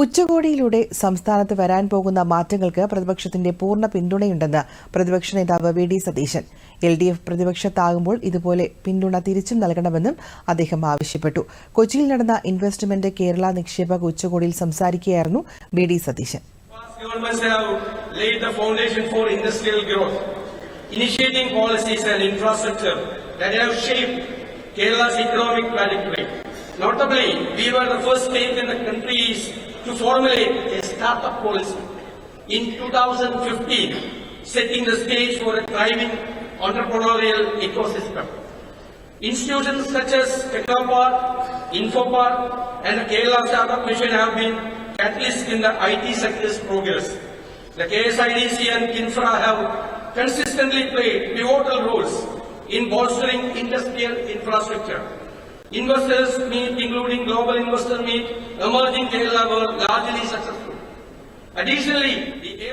ഉച്ചകോടിയിലൂടെ സംസ്ഥാനത്ത് വരാൻ പോകുന്ന മാറ്റങ്ങൾക്ക് പ്രതിപക്ഷത്തിന്റെ പൂർണ പിന്തുണയുണ്ടെന്ന് പ്രതിപക്ഷ നേതാവ് V D Satheesan. L D F പ്രതിപക്ഷത്താകുമ്പോൾ ഇതുപോലെ പിന്തുണ തിരിച്ചും നൽകണമെന്നും അദ്ദേഹം ആവശ്യപ്പെട്ടു. കൊച്ചിയിൽ നടന്ന ഇൻവെസ്റ്റ്മെന്റ് കേരള നിക്ഷേപക ഉച്ചകോടിയിൽ സംസാരിക്കുകയായിരുന്നു V D Satheesan. Kerala's economic trajectory. Notably, we were the first state in the country's to formulate a startup policy in 2015, setting the stage for a thriving entrepreneurial ecosystem. Institutions such as Technopark, Infopark, and the Kerala Startup Mission have been catalysts in the IT sector's progress. The KSIDC and Kinfra have consistently played pivotal roles in bolstering industrial infrastructure. Investors meet, including Global Investor Meet, emerging Kerala were largely successful. Additionally, the